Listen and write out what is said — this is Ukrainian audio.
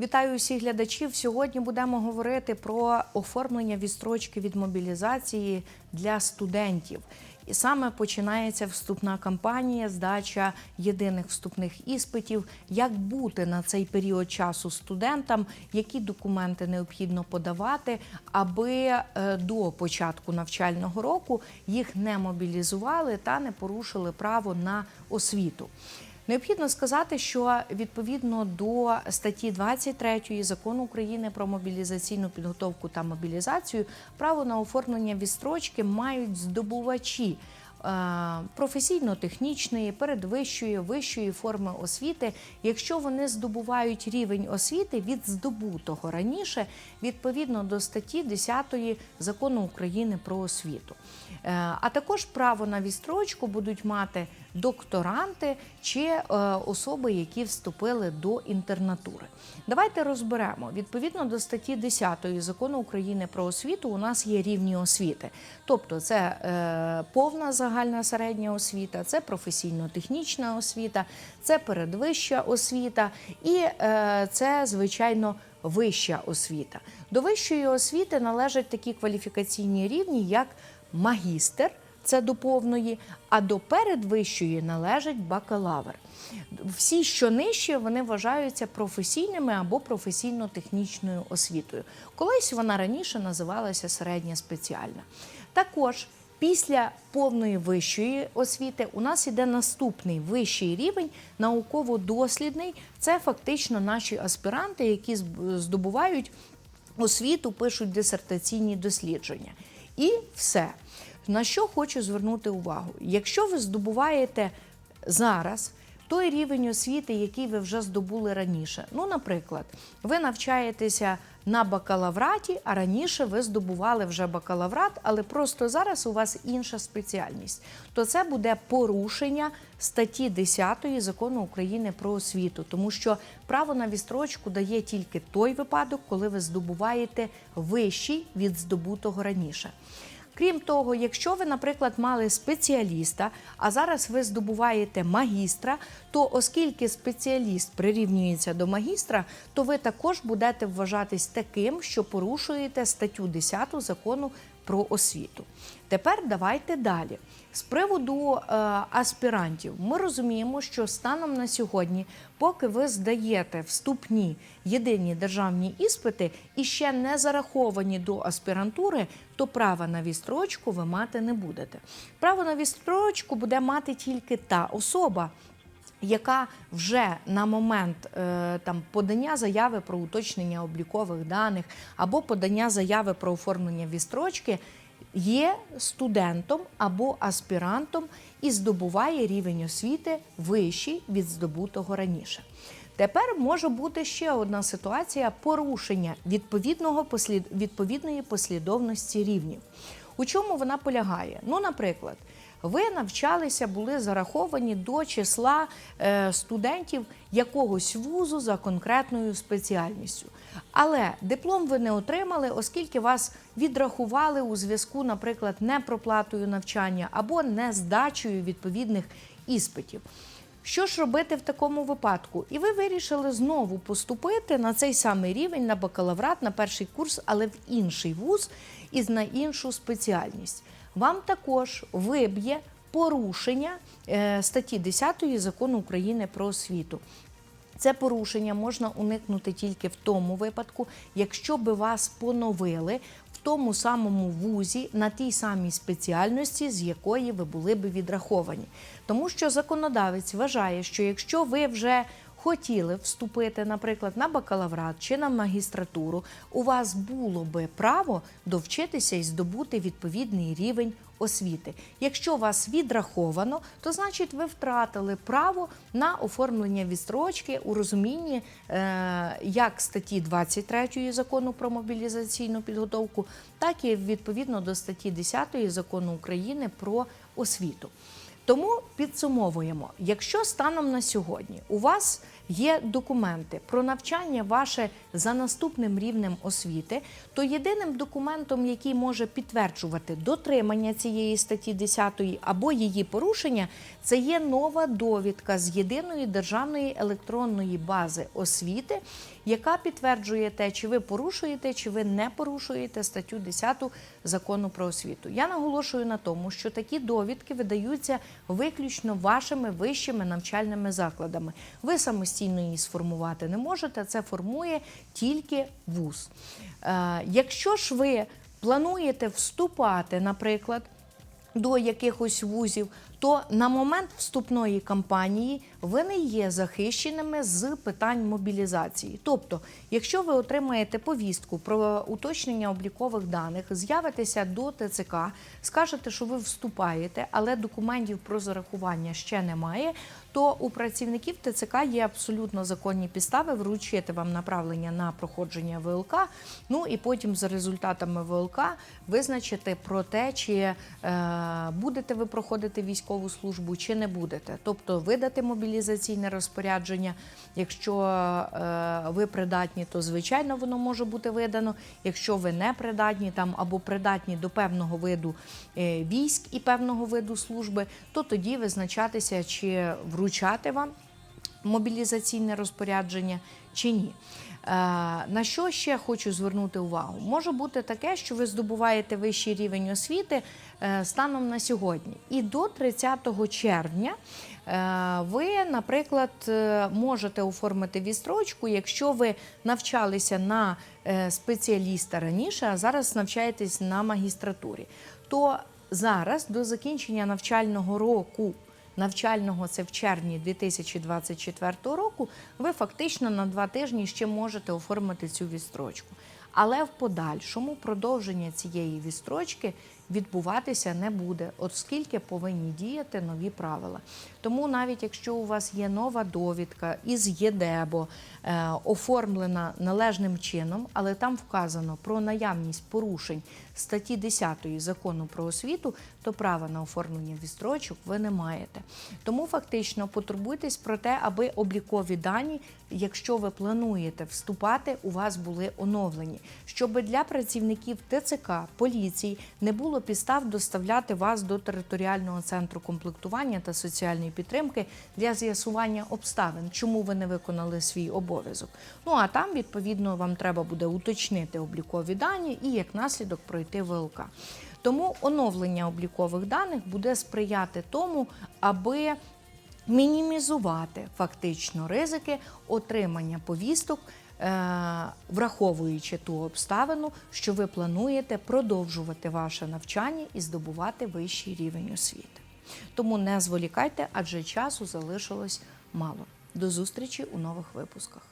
Вітаю усіх глядачів. Сьогодні будемо говорити про оформлення відстрочки від мобілізації для студентів. І саме починається вступна кампанія, здача єдиних вступних іспитів. Як бути на цей період часу студентам, які документи необхідно подавати, аби е, до початку навчального року їх не мобілізували та не порушили право на освіту. Необхідно сказати, що відповідно до статті 23 закону України про мобілізаційну підготовку та мобілізацію право на оформлення відстрочки мають здобувачі е, професійно-технічної, передвищої, вищої форми освіти, якщо вони здобувають рівень освіти від здобутого раніше відповідно до статті 10 закону України про освіту. Е, А також право на відстрочку будуть мати докторанти чи е, особи, які вступили до інтернатури. Давайте розберемо. Відповідно до статті 10 закону України про освіту, у нас є рівні освіти. Тобто, це е, повна загальна середня освіта, це професійно-технічна освіта, це передвища освіта і е, це, звичайно, вища освіта. До вищої освіти належать такі кваліфікаційні рівні, як магістр, це до повної, а до передвищої належить бакалавр. Всі, що нижче, вони вважаються професійними або професійно-технічною освітою. Колись вона раніше називалася середня спеціальна. Також після повної вищої освіти у нас іде наступний вищий рівень науково-дослідний. Це фактично наші аспіранти, які здобувають освіту, пишуть дисертаційні дослідження. І все. На що хочу звернути увагу? Якщо ви здобуваєте зараз той рівень освіти, який ви вже здобули раніше. Ну, наприклад, ви навчаєтеся на бакалавраті, а раніше ви здобували вже бакалаврат, але просто зараз у вас інша спеціальність. То це буде порушення статті 10 закону України про освіту, тому що право на відстрочку дає тільки той випадок, коли ви здобуваєте вищий від здобутого раніше. Крім того, якщо ви, наприклад, мали спеціаліста, а зараз ви здобуваєте магістра, то оскільки спеціаліст прирівнюється до магістра, то ви також будете вважатись таким, що порушуєте статтю 10 закону про освіту. Тепер давайте далі. З приводу е, аспірантів, ми розуміємо, що станом на сьогодні, поки ви здаєте вступні єдині державні іспити і ще не зараховані до аспірантури, то права на відстрочку ви мати не будете. Право на відстрочку буде мати тільки та особа, яка вже на момент е, там подання заяви про уточнення облікових даних або подання заяви про оформлення відстрочки є студентом або аспірантом і здобуває рівень освіти вищий від здобутого раніше. Тепер може бути ще одна ситуація порушення відповідного послід... відповідної послідовності рівнів. У чому вона полягає? Ну, наприклад, ви навчалися, були зараховані до числа е, студентів якогось вузу за конкретною спеціальністю. Але диплом ви не отримали, оскільки вас відрахували у зв'язку, наприклад, непроплатою навчання або нездачею відповідних іспитів. Що ж робити в такому випадку? І ви вирішили знову поступити на цей самий рівень на бакалаврат, на перший курс, але в інший вуз і на іншу спеціальність. Вам також виб'є порушення е, статті 10 закону України про освіту. Це порушення можна уникнути тільки в тому випадку, якщо би вас поновили в тому самому вузі на тій самій спеціальності, з якої ви були би відраховані. Тому що законодавець вважає, що якщо ви вже хотіли вступити, наприклад, на бакалаврат чи на магістратуру, у вас було би право довчитися і здобути відповідний рівень освіти. Якщо вас відраховано, то значить ви втратили право на оформлення відстрочки у розумінні е, як статті 23 закону про мобілізаційну підготовку, так і відповідно до статті 10 закону України про освіту. Тому підсумовуємо, якщо станом на сьогодні у вас є документи про навчання ваше за наступним рівнем освіти, то єдиним документом, який може підтверджувати дотримання цієї статті 10 або її порушення, це є нова довідка з єдиної державної електронної бази освіти, яка підтверджує те, чи ви порушуєте, чи ви не порушуєте статтю 10 закону про освіту. Я наголошую на тому, що такі довідки видаються виключно вашими вищими навчальними закладами. Ви самостійно її сформувати не можете. Це формує тільки вуз. Е, якщо ж ви плануєте вступати, наприклад, до якихось вузів, то на момент вступної кампанії ви не є захищеними з питань мобілізації. Тобто, якщо ви отримаєте повістку про уточнення облікових даних, з'явитеся до ТЦК, скажете, що ви вступаєте, але документів про зарахування ще немає, то у працівників ТЦК є абсолютно законні підстави вручити вам направлення на проходження ВЛК. Ну і потім за результатами ВЛК визначити про те, чи е, будете ви проходити військову службу, чи не будете. Тобто видати мобілізаційне розпорядження. Якщо е, ви придатні, то звичайно воно може бути видано. Якщо ви не придатні там або придатні до певного виду е, військ і певного виду служби, то тоді визначатися, чи вручати вам мобілізаційне розпорядження чи ні. Е, На що ще хочу звернути увагу? Може бути таке, що ви здобуваєте вищий рівень освіти е, станом на сьогодні, і до 30 червня е, ви, наприклад, можете оформити відстрочку, якщо ви навчалися на спеціаліста раніше, а зараз навчаєтесь на магістратурі. То зараз до закінчення навчального року навчального це в червні 2024 року, ви фактично на два тижні ще можете оформити цю відстрочку. Але в подальшому продовження цієї відстрочки відбуватися не буде, оскільки повинні діяти нові правила. Тому навіть якщо у вас є нова довідка із ЄДЕБО, е, оформлена належним чином, але там вказано про наявність порушень статті 10 закону про освіту, то права на оформлення відстрочок ви не маєте. Тому фактично потурбуйтесь про те, аби облікові дані, якщо ви плануєте вступати, у вас були оновлені, щоб для працівників ТЦК, поліції не було підстав доставляти вас до територіального центру комплектування та соціальної підтримки для з'ясування обставин, чому ви не виконали свій обов'язок. Ну а там відповідно вам треба буде уточнити облікові дані і як наслідок пройти ВЛК. Тому оновлення облікових даних буде сприяти тому, аби мінімізувати фактично ризики отримання повісток, е, враховуючи ту обставину, що ви плануєте продовжувати ваше навчання і здобувати вищий рівень освіти. Тому не зволікайте, адже часу залишилось мало. До зустрічі у нових випусках.